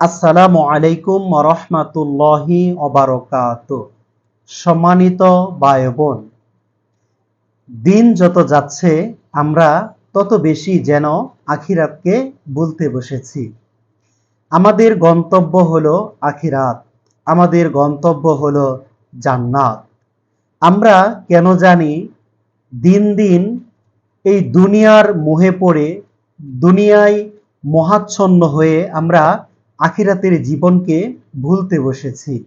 আসসালামু আলাইকুম রহমাতুল্লাহি অবারকাত সম্মানিত ভাই বোন দিন যত যাচ্ছে, আমরা তত বেশি যেন আখিরাতকে বলতে বসেছি। আমাদের গন্তব্য হলো আখিরাত, আমাদের গন্তব্য হলো জান্নাত। আমরা কেন জানি দিন দিন এই দুনিয়ার মোহে পড়ে, দুনিয়ায় মহাচ্ছন্ন হয়ে আমরা আখিরাতের জীবনকে ভুলতে বসেছি।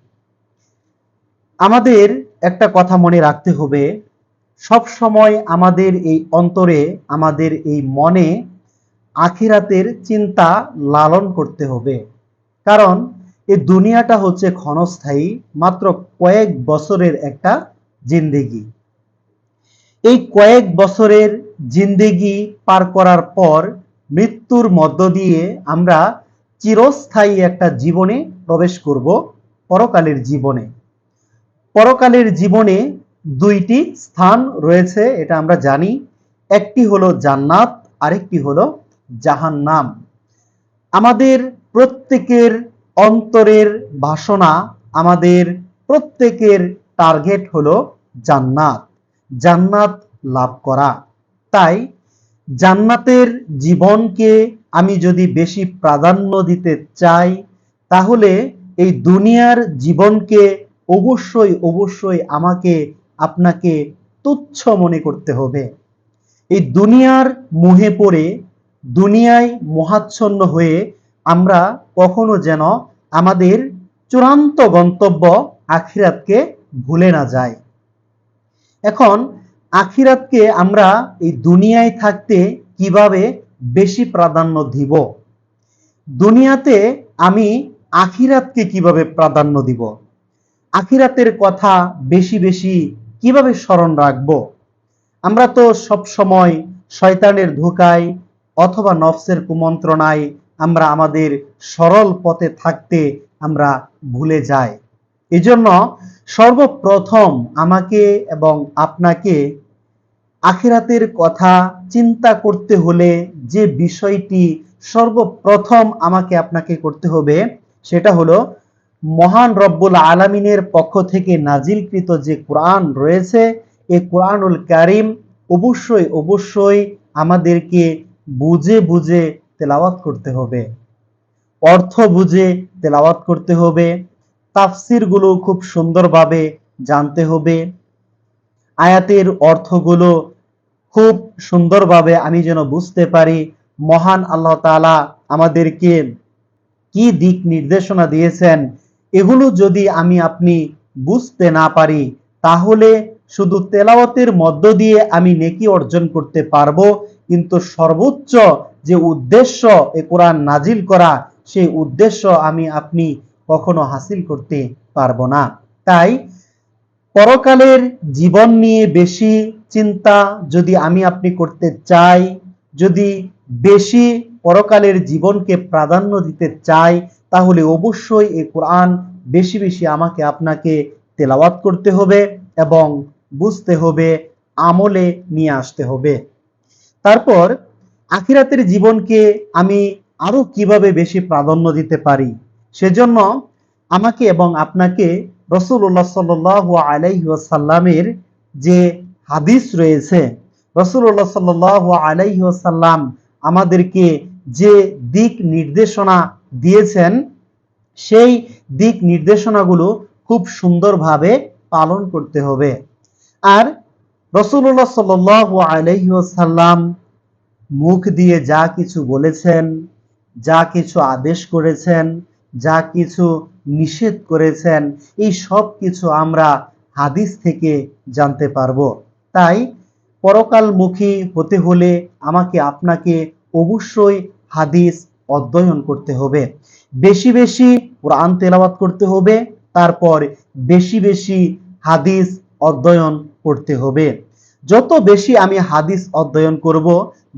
আমাদের একটা কথা মনে রাখতে হবে, সব সময় আমাদের এই অন্তরে, আমাদের এই মনে আখিরাতের চিন্তা লালন করতে হবে। কারণ এই দুনিয়াটা হচ্ছে ক্ষণস্থায়ী, মাত্র কয়েক বছরের একটা জিন্দেগি। এই কয়েক বছরের জিন্দেগি পার করার পর মৃত্যুর মধ্য দিয়ে আমরা চিরস্থায়ী একটা জীবনে প্রবেশ করব পরকালের জীবনে। পরকালের জীবনে দুইটি স্থান রয়েছে, এটা আমরা জানি। একটি হলো জান্নাত, আরেকটি হলো জাহান্নাম। আমাদের প্রত্যেকের অন্তরের বাসনা, আমাদের প্রত্যেকের টার্গেট হলো জান্নাত জান্নাত লাভ করা। তাই জান্নাতের জীবনকে আমি যদি বেশি প্রাধান্য দিতে চাই, তাহলে এই দুনিয়ার জীবনকে অবশ্যই অবশ্যই আমাকে, আপনাকে তুচ্ছ মনে করতে হবে। এই দুনিয়ার মোহে পড়ে, দুনিয়ায় মহাচ্ছন্ন হয়ে আমরা কখনো যেন আমাদের চূড়ান্ত গন্তব্য আখিরাতকে ভুলে না যায় এখন আখিরাতকে আমরা এই দুনিয়ায় থাকতে কীভাবে বেশি প্রাধান্য দিব। দুনিয়াতে আমি আখিরাতকে কীভাবে প্রাধান্য দিব? আখিরাতের কথা বেশি বেশি কীভাবে স্মরণ রাখব? আমরা তো সব সময় শয়তানের ধোকায় অথবা নফসের কুমন্ত্রণায় আমরা আমাদের সরল পথে থাকতে আমরা ভুলে যাই। এজন্য সর্বপ্রথম আমাকে এবং আপনাকে আখিরাতের কথা চিন্তা করতে হলে যে বিষয়টি সর্বপ্রথম আমাকে আপনাকে করতে হবে, সেটা হলো মহান রব্বুল আলামিনের পক্ষ থেকে নাজিলকৃত যে কোরআন রয়েছে, এই কোরআনুল কারিম অবশ্যই অবশ্যই আমাদেরকে বুঝে বুঝে তেলাওয়াত করতে হবে। অর্থ বুঝে তেলাওয়াত করতে হবে। তাফসিরগুলো খুব সুন্দরভাবে জানতে হবে। আয়াতের অর্থগুলো খুব সুন্দরভাবে আমি যেন বুঝতে পারি, মহান আল্লাহ তালা আমাদেরকে কি দিক নির্দেশনা দিয়েছেন, এগুলো যদি আমি আপনি বুঝতে না পারি, তাহলে শুধু তেলাওয়াতের মধ্য দিয়ে আমি নেকি অর্জন করতে পারব, কিন্তু সর্বোচ্চ যে উদ্দেশ্য এ কোরআন নাজিল করা, সেই উদ্দেশ্য আমি আপনি কখনো হাসিল করতে পারব না। তাই পরকালের জীবন নিয়ে বেশি চিন্তা যদি আমি আপনি করতে চাই, যদি বেশি পরকালের জীবনকে প্রাধান্য দিতে চাই, তাহলে অবশ্যই এ কোরআন বেশি বেশি আমাকে আপনাকে তেলাওয়াত করতে হবে এবং বুঝতে হবে, আমলে নিয়ে আসতে হবে। তারপর আখিরাতের জীবনকে আমি আরও কীভাবে বেশি প্রাধান্য দিতে পারি, সেজন্য আমাকে এবং আপনাকে রসুল্লাহ সাল আলাইসাল্লামের যে হাদিস রয়েছে, রসুল্লাহ সাল আলাইসাল্লাম আমাদেরকে যে দিক নির্দেশনা দিয়েছেন, সেই দিক নির্দেশনাগুলো খুব সুন্দরভাবে পালন করতে হবে। আর রসুল্লাহ সাল আলহ্লাম মুখ দিয়ে যা কিছু বলেছেন, যা কিছু আদেশ করেছেন, যা কিছু নিষেধ করেছেন, এই সব কিছু আমরা হাদিস থেকে জানতে পারব। তাই পরকালমুখী হতে হলে আমাকে আপনাকে অবশ্যই হাদিস অধ্যয়ন করতে হবে। বেশি বেশি কোরআন তেলাওয়াত করতে হবে, তারপর বেশি বেশি হাদিস অধ্যয়ন করতে হবে। যত বেশি আমি হাদিস অধ্যয়ন করব,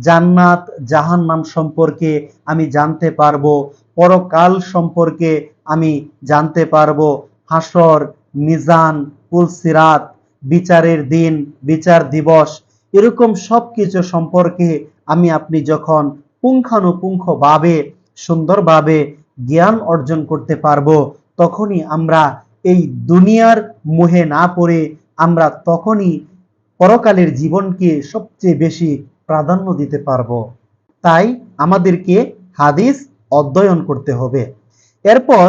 জান্নাত জাহান্নাম সম্পর্কে আমি জানতে পারব পরকাল সম্পর্কে আমি জানতে পারব। হাসর, মিজান, পুলসিরাত, বিচারের দিন, বিচার দিবস, এরকম সব কিছু সম্পর্কে আমি আপনি যখন পুঙ্খানুপুঙ্খভাবে, সুন্দরভাবে জ্ঞান অর্জন করতে পারব, তখনই আমরা এই দুনিয়ার মোহে না পড়ে আমরা তখনই পরকালের জীবনকে সবচেয়ে বেশি প্রাধান্য দিতে পারব। তাই আমাদেরকে হাদিস অধ্যয়ন করতে হবে। এরপর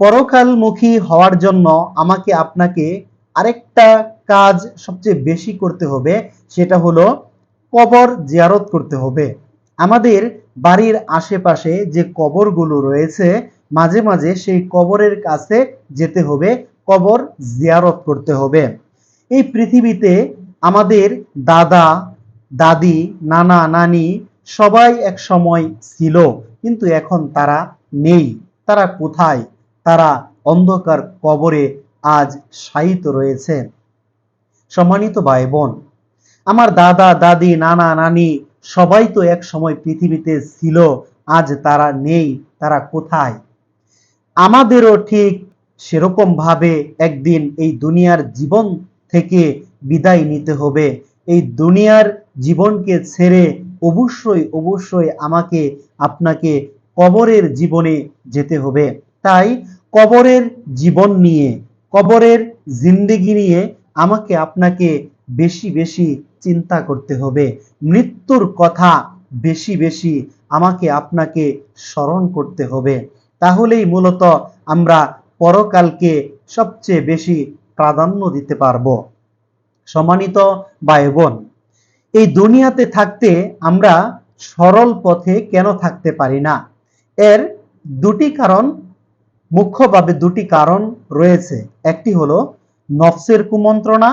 পরকালমুখী হওয়ার জন্য আমাকে আপনাকে আরেকটা কাজ সবচেয়ে বেশি করতে হবে, সেটা হলো কবর জিয়ারত করতে হবে। আমাদের বাড়ির আশেপাশে যে কবরগুলো রয়েছে, মাঝে মাঝে সেই কবরের কাছে যেতে হবে, কবর জিয়ারত করতে হবে। এই পৃথিবীতে আমাদের দাদা, দাদি, নানা, নানি সবাই এক সময় ছিল। কিন্তু এখন তারা নেই। তারা কোথায়? তারা অন্ধকার কবরে আজ শায়িত রয়েছে। সম্মানিত ভাই বোন আমার দাদা, দাদি, নানা, নানি সবাই তো এক সময় পৃথিবীতে ছিল, আজ তারা নেই, তারা কোথায়? আমাদেরও ঠিক সেরকম ভাবে একদিন এই দুনিয়ার জীবন থেকে বিদায় নিতে হবে। এই দুনিয়ার জীবনকে ছেড়ে অবশ্যই অবশ্যই আমাকে, আপনাকে কবরের জীবনে যেতে হবে। তাই কবরের জীবন নিয়ে, কবরের জিন্দেগি নিয়ে আমাকে আপনাকে বেশি বেশি চিন্তা করতে হবে। মৃত্যুর কথা বেশি বেশি আমাকে আপনাকে স্মরণ করতে হবে। তাহলেই মূলত আমরা পরকালকে সবচেয়ে বেশি প্রাধান্য দিতে পারব। সম্মানিত ভাই এই দুনিয়াতে থাকতে আমরা সরল পথে কেন থাকতে পারি না? এর দুটি কারণ, মুখ্যভাবে দুটি কারণ রয়েছে। একটি হলো নফসের কুমন্ত্রণা।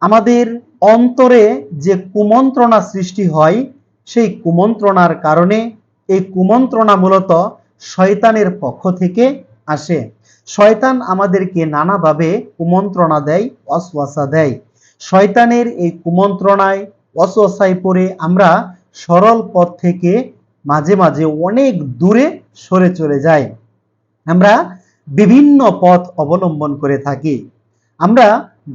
আমাদের অন্তরে যে কুমন্ত্রণা সৃষ্টি হয়, সেই কুমন্ত্রণার কারণে এই কুমন্ত্রণা মূলত শয়তানের পক্ষ থেকে আসে। শয়তান আমাদেরকে নানাভাবে কুমন্ত্রণা দেয় অশ্বাসা দেয়। শয়তানের এই কুমন্ত্রণায় অশ্বাসায় পড়ে আমরা সরল পথ থেকে মাঝে মাঝে অনেক দূরে সরে চলে যাই। আমরা বিভিন্ন পথ অবলম্বন করে থাকি। আমরা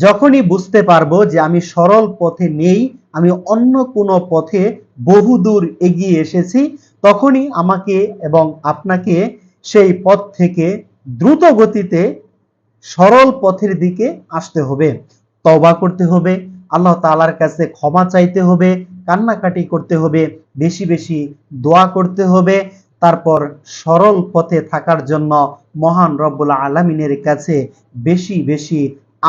যখনই বুঝতে পারব যে আমি সরল পথে নেই, আমি অন্য কোনো পথে বহুদূর এগিয়ে এসেছি, তখনই আমাকে এবং আপনাকে সেই পথ থেকে দ্রুত গতিতে সরল পথের দিকে আসতে হবে। তবা করতে হবে, আল্লাহ তালার কাছে ক্ষমা চাইতে হবে, কান্নাকাটি করতে হবে, বেশি বেশি দোয়া করতে হবে, তারপর সরল পথে থাকার জন্য মহান রব্বুল আলমিনের কাছে বেশি বেশি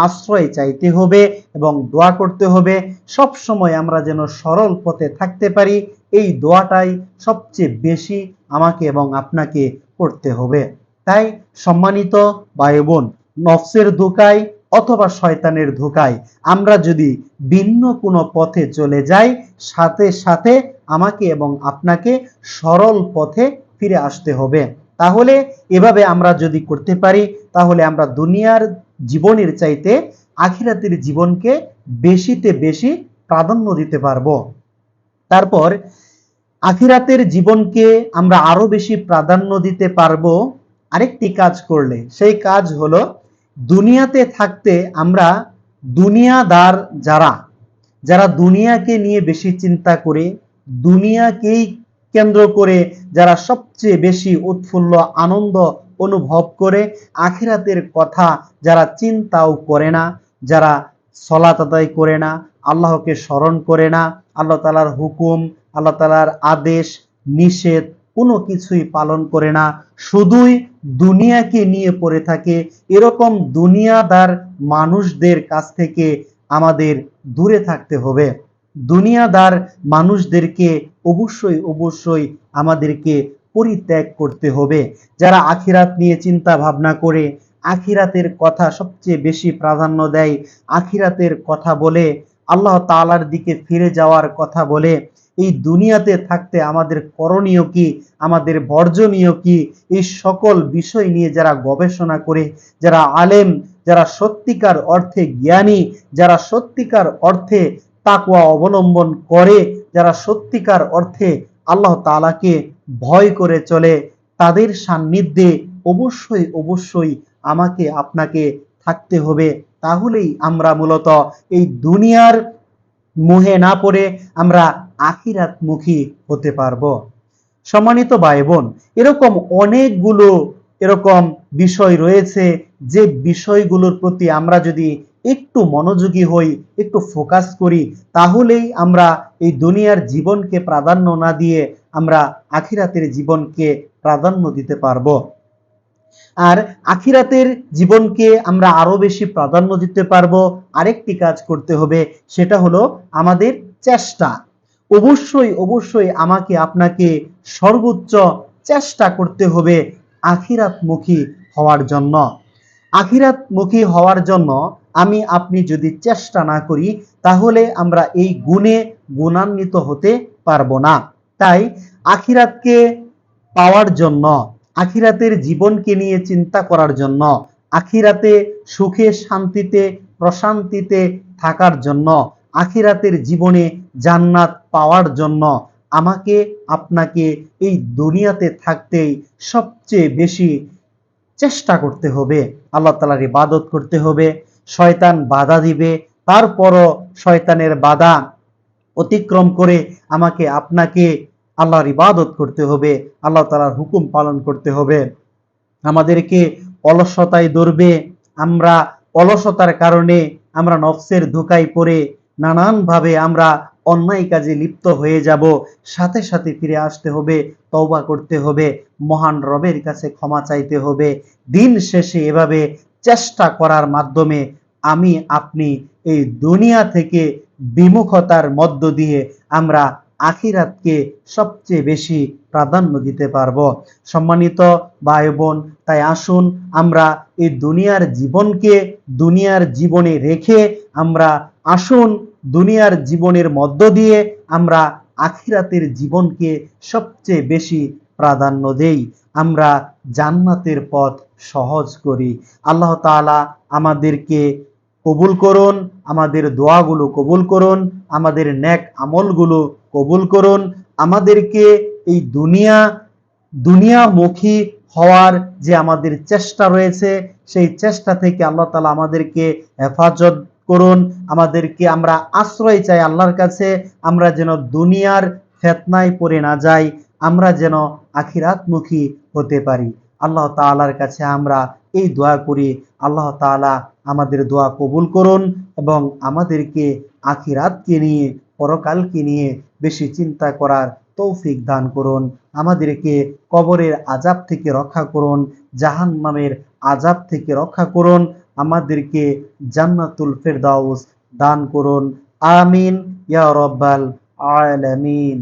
আশ্রয় চাইতে হবে এবং দোয়া করতে হবে। সব সময় আমরা যেন সরল পথে থাকতে পারি, এই দোয়াটাই সবচেয়ে বেশি আমাকে এবং আপনাকে করতে হবে। তাই সম্মানিত ভাই বোন, নফসের ধোকায় অথবা শয়তানের ধোকায়। আমরা যদি ভিন্ন কোনো পথে চলে যাই, সাথে সাথে আমাকে এবং আপনাকে সরল পথে ফিরে আসতে হবে। তাহলে এভাবে আমরা যদি করতে পারি, তাহলে আমরা দুনিয়ার জীবনের চাইতে আখিরাতের জীবনকে বেশিতে বেশি প্রাধান্য দিতে পারব। তারপর আখিরাতের জীবনকে আমরা আরও বেশি প্রাধান্য দিতে পারব। আরেকটি কাজ করলে, সেই কাজ হলো দুনিয়াতে থাকতে আমরা দুনিয়াদার যারা যারা দুনিয়াকে নিয়ে বেশি চিন্তা করে, দুনিয়াকেই কেন্দ্র করে যারা সবচেয়ে বেশি উৎফুল্ল আনন্দ অনুভব করে, আখিরাতের কথা যারা চিন্তাও করে না, যারা সলাত আদায় করে না, আল্লাহকে স্মরণ করে না, আল্লাহ তালার হুকুম, আল্লাহ তালার আদেশ, নিষেধ কোনো কিছুই পালন করে না। শুধুই দুনিয়াকে নিয়ে পড়ে থাকে। এরকম দুনিয়াদার মানুষদের কাছ থেকে আমাদের দূরে থাকতে হবে। দুনিয়াদার মানুষদেরকে অবশ্যই অবশ্যই আমাদেরকে পরিত্যাগ করতে হবে। যারা আখিরাত নিয়ে চিন্তা ভাবনা করে, আখিরাতের কথা সবচেয়ে বেশি প্রাধান্য দেয়, আখিরাতের কথা বলে, আল্লাহ তালার দিকে ফিরে যাওয়ার কথা বলে এই দুনিয়াতে থাকতে আমাদের করণীয় কি? আমাদের বর্জনীয় কি? এই সকল বিষয় নিয়ে যারা গবেষণা করে, যারা আলেম, যারা সত্যিকার অর্থে জ্ঞানী, যারা সত্যিকার অর্থে তাকুয়া অবলম্বন করে, যারা সত্যিকার অর্থে আল্লাহ তালাকে ভয় করে চলে, তাদের সান্নিধ্যে অবশ্যই অবশ্যই আমাকে, আপনাকে থাকতে হবে। তাহলেই আমরা মূলত এই দুনিয়ার মোহে না পড়ে, আমরা আখিরাতমুখী হতে পারব। সম্মানিত ভাই বোন এরকম অনেকগুলো এরকম বিষয় রয়েছে, যে বিষয়গুলোর প্রতি আমরা যদি একটু মনোযোগী হই, একটু ফোকাস করি, তাহলেই আমরা এই দুনিয়ার জীবনকে প্রাধান্য না দিয়ে আমরা আখিরাতের জীবনকে প্রাধান্য দিতে পারব। আর আখিরাতের জীবনকে আমরা আরও বেশি প্রাধান্য দিতে পারব। আরেকটি কাজ করতে হবে, সেটা হলো আমাদের চেষ্টা। অবশ্যই অবশ্যই আমাকে আপনাকে সর্বোচ্চ চেষ্টা করতে হবে আখিরাতমুখী হওয়ার জন্য। আখিরাতমুখী হওয়ার জন্য আমি, আপনি যদি চেষ্টা না করি, তাহলে আমরা এই গুণে গুণান্বিত হতে পারব না। তাই আখিরাতকে পাওয়ার জন্য, আখিরাতের জীবনকে নিয়ে চিন্তা করার জন্য, আখিরাতে সুখে শান্তিতে, প্রশান্তিতে থাকার জন্য আখিরাতের জীবনে জান্নাত পাওয়ার জন্য আমাকে, আপনাকে এই দুনিয়াতে থাকতেই সবচেয়ে বেশি চেষ্টা করতে হবে। আল্লাহ তালার ইবাদত করতে হবে। শয়তান বাধা দিবে। তারপরও শয়তানের বাধা অতিক্রম করে আমাকে, আপনাকে আল্লাহর ইবাদত করতে হবে। আল্লাহ তালার হুকুম পালন করতে হবে। আমাদেরকে অলসতায় ধরবে। আমরা অলসতার কারণে আমরা নফসের ধোকায় পড়ে নানানভাবে আমরা অন্যায় কাজে লিপ্ত হয়ে যাব। সাথে সাথে ফিরে আসতে হবে, তওবা করতে হবে, মহান রবের কাছে ক্ষমা চাইতে হবে। দিন শেষে এভাবে চেষ্টা করার মাধ্যমে আমি, আপনি এই দুনিয়া থেকে বিমুখতার মধ্য দিয়ে আমরা আখিরাতকে সবচেয়ে বেশি প্রাধান্য দিতে পারব। সম্মানিত ভাই বোন তাই আসুন আমরা এই দুনিয়ার জীবনকে, দুনিয়ার জীবনে রেখে আমরা আসুন দুনিয়ার জীবনের মধ্য দিয়ে আমরা আখিরাতের জীবনকে সবচেয়ে বেশি প্রাধান্য দেই। আমরা জান্নাতের পথ সহজ করি। আল্লাহ তাআলা আমাদেরকে কবুল করুন, আমাদের দোয়াগুলো কবুল করুন, আমাদের ন্যাক আমলগুলো কবুল করুন। আমাদেরকে এই দুনিয়া, দুনিয়ামুখী হওয়ার যে আমাদের চেষ্টা রয়েছে, সেই চেষ্টা থেকে আল্লাহ তালা আমাদেরকে হেফাজত করুন। আমাদেরকে আমরা আশ্রয় চাই আল্লাহর কাছে। আমরা যেন দুনিয়ার ফেতনায় পড়ে না যাই। আমরা যেন আখিরাতমুখী হতে পারি। আল্লাহ তাআলার কাছে আমরা এই দোয়া করি। আল্লাহ তাআলা আমাদের দোয়া কবুল করুন এবং আমাদেরকে আখিরাতকে নিয়ে, পরকালকে নিয়ে বেশি চিন্তা করার তৌফিক দান করুন। আমাদেরকে কবরের আজাব থেকে রক্ষা করুন জাহান নামের আজাব থেকে রক্ষা করুন। আমাদেরকে জান্নাতুল ফেরদাউস দান করুন। আমিন ইয়া রব্বাল আলামিন।